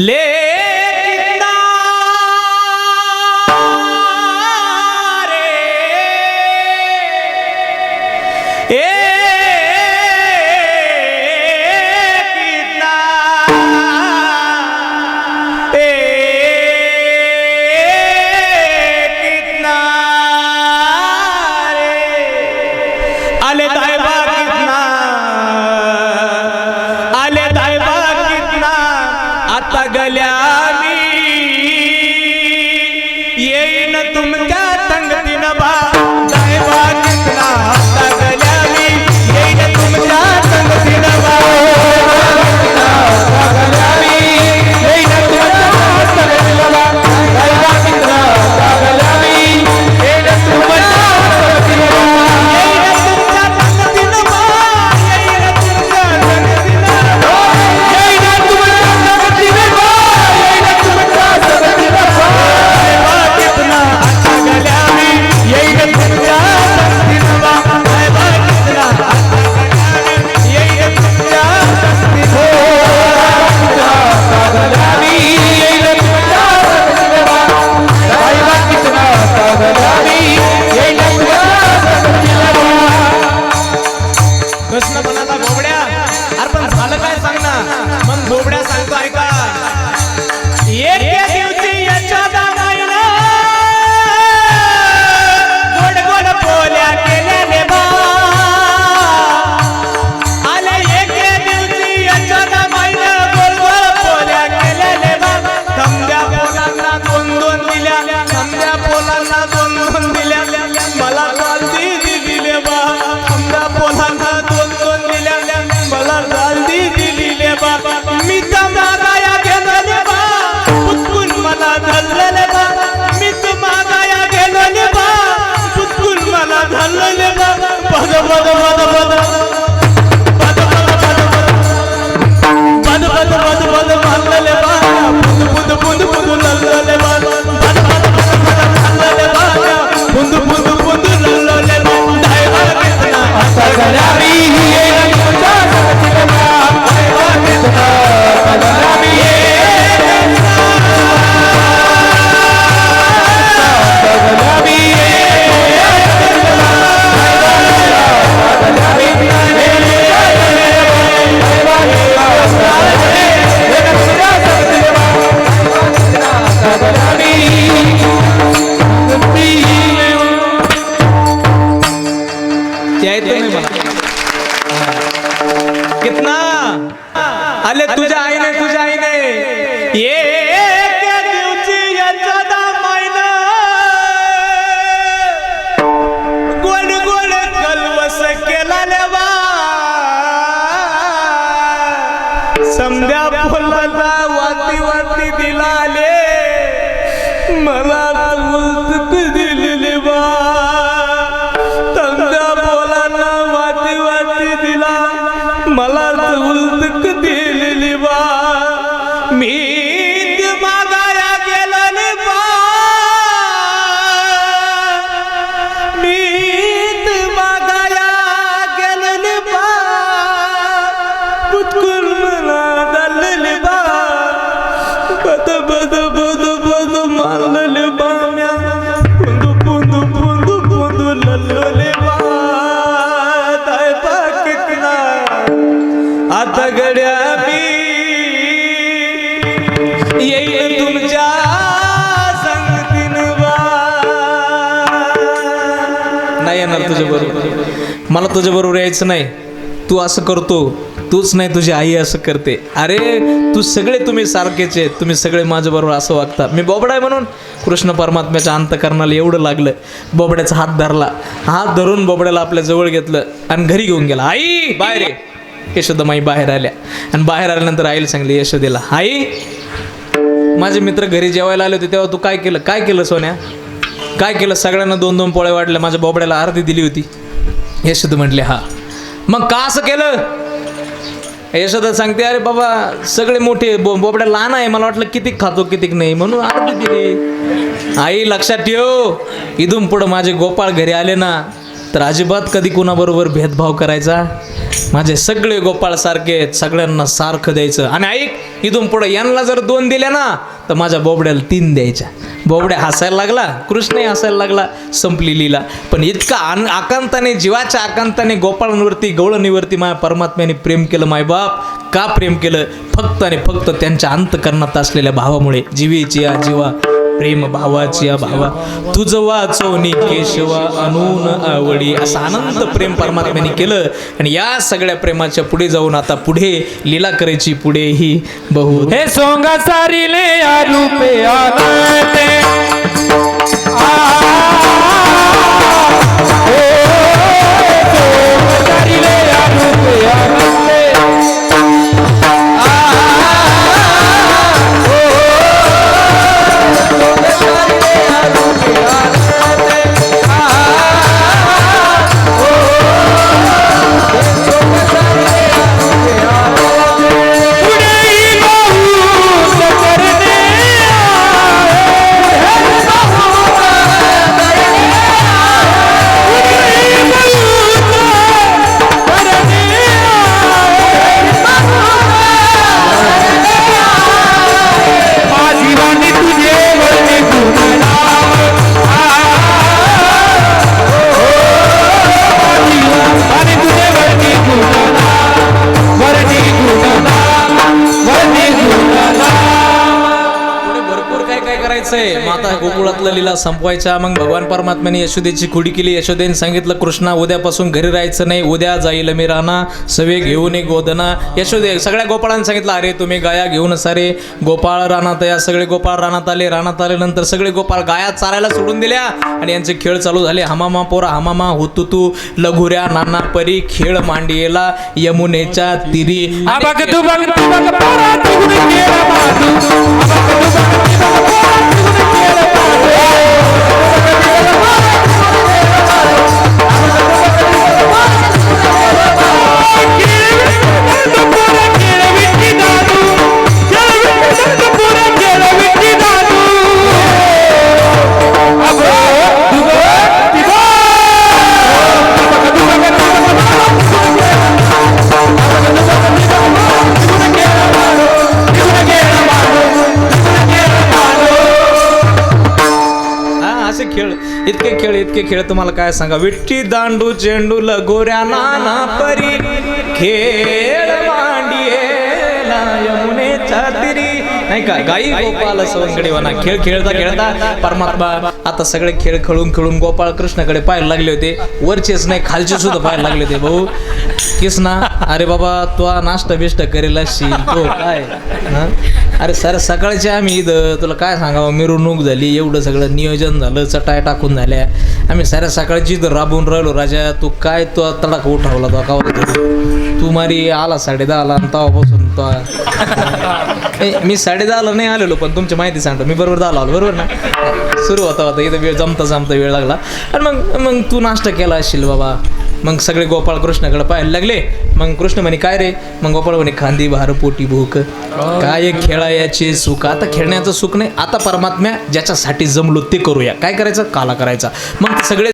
lee. ये न तुम क्या तंग दिन बा आले तुझ्या आईने तुझ्या आईने. ये दिवशी गोड गोड कलवस केला लेवा फुलाचा दिलाले. मला बद बद बद बद मारलेले बा म्या पुंदू पुंदू पुंदू पुंदू लल्लोले बा ताय आता गड्या मी येईल तुमच्या संगतीनं वा नाही येणार तुझ्या बरोबर मला तुझ्या बरोबर यायचं नाही. तू असं करतो. तूच नाही तुझी आई असं करते. अरे तू सगळे तुम्ही सारखेच आहेत. तुम्ही सगळे माझ्याबरोबर असं वागता. मी बोबडा आहे म्हणून कृष्ण परमात्म्याच्या अंतकरणाला एवढं लागलं. बोबड्याचा हात धरला. हात धरून बोबड्याला आपल्या जवळ घेतलं आणि घरी घेऊन गेला. आई बाहेर ये. यशोदामाई बाहेर आल्या. आणि बाहेर आल्यानंतर आईला सांगली यशोदेला आई माझे मित्र घरी जेवायला आले होते तेव्हा तू काय केलं? काय केलं सोन्या? काय केलं? सगळ्यांना दोन दोन पोळे वाढल्या. माझ्या बोबड्याला अर्धी दिली होती. यशोद म्हटले हा. मग का असं केलं? यशोदा सांगते अरे बाबा सगळे मोठे बो बोबड्या लहान आहे मला वाटलं किती खातो किती नाही. म्हणून आरती दिली आई लक्षात ठेव इथून पुढं माझे गोपाळ घरी आले ना तर अजिबात कधी कुणाबरोबर भेदभाव करायचा? माझे सगळे गोपाळ सारखे सगळ्यांना सारखं द्यायचं. आणि ऐक इथून पुढं यांना जर दोन दिल्या ना तर माझ्या बोबड्याला तीन द्यायच्या. बोबड्या हसायला लागला कृष्णही हसायला लागला संपली लीला. पण इतका आन आकांताने जीवाच्या आकांताने गोपाळांवरती गवळणीवरती माझ्या परमात्म्याने प्रेम केलं मायबाप का प्रेम केलं? फक्त आणि फक्त त्यांच्या अंतकरणात असलेल्या भावामुळे जीवेची या जीवा प्रेम भावाची या भावा. तुझ वाचवणी केशवा अनून आवडी. असं आनंद प्रेम परमात्म्याने केलं. आणि या सगळ्या प्रेमाच्या पुढे जाऊन आता पुढे लीला करायची पुढे ही बहु. हे सोंग सारिले या काय माता गोकुळातला लीला संपवायच्या मग भगवान परमात्म्याने यशोदेची खुडी केली यशोदेने सांगितलं कृष्णा उद्यापासून घरी राहायचं नाही उद्या जाईल मी राणा सवे घेऊन एक गोदना यशोदे सगळ्या गोपाळांनी सांगितलं अरे तुम्ही गाया घेऊन सारे गोपाळ रानात या सगळे गोपाळ रानात आले रानात आल्यानंतर सगळे गोपाळ गाया चारायला सोडून दिल्या आणि यांचे खेळ चालू झाले हमामा पोरा हमामा होतू तू लघुऱ्या नाना परी खेळ मांडियेला यमुनेच्या तिरी खेळ इतके खेळ इतके खेळ तुम्हाला काय सांगा? विट्टी दांडू चेंडू लगोऱ्या नाना परी खेळ मांडियेला यमुनेच्या तिरी नाही का? गाई गोपाल सवंगडी वना खेळ खेळता खेळता परमात्मा आता सगळे खेळ खेळून खेळून गोपाळ कृष्णाकडे पाहायला लागले होते. वरचेच नाही खालचे सुद्धा पाहायला लागले होते भाऊ. किसना अरे बाबा तो नाश्ता बिष्ट करेल असशील तो काय? अरे सर सकाळचे आम्ही इथं तुला काय सांगावं? मिरवणूक झाली एवढं सगळं नियोजन झालं चटाय टाकून झाल्या. आम्ही साऱ्या सकाळची इथं राबून राहिलो राजा तू काय तो तडाख उठावला तो? का तू मारी आला साडे दहाला आणि तेव्हापासून तो ए, मी साडे दहाला नाही आलेलो पण तुमची माहिती सांगतो. मी बरोबर दहाला आलो बरोबर ना? सुरू होता होता इथं वेळ जमता जमता वेळ लागला. आणि मग मग तू नाश्ता केला असशील बाबा. मग सगळे गोपाळ कृष्णाकडे पाहायला लागले. मग कृष्ण म्हणे काय रे? मग गोपाळ म्हणे खांदी भार पोटी भूक. काय खेळायचे सुख? आता खेळण्याचं सुख नाही. आता परमात्म्या ज्याच्यासाठी जमलो ते करूया. काय करायचं? काला करायचा. मग ते सगळे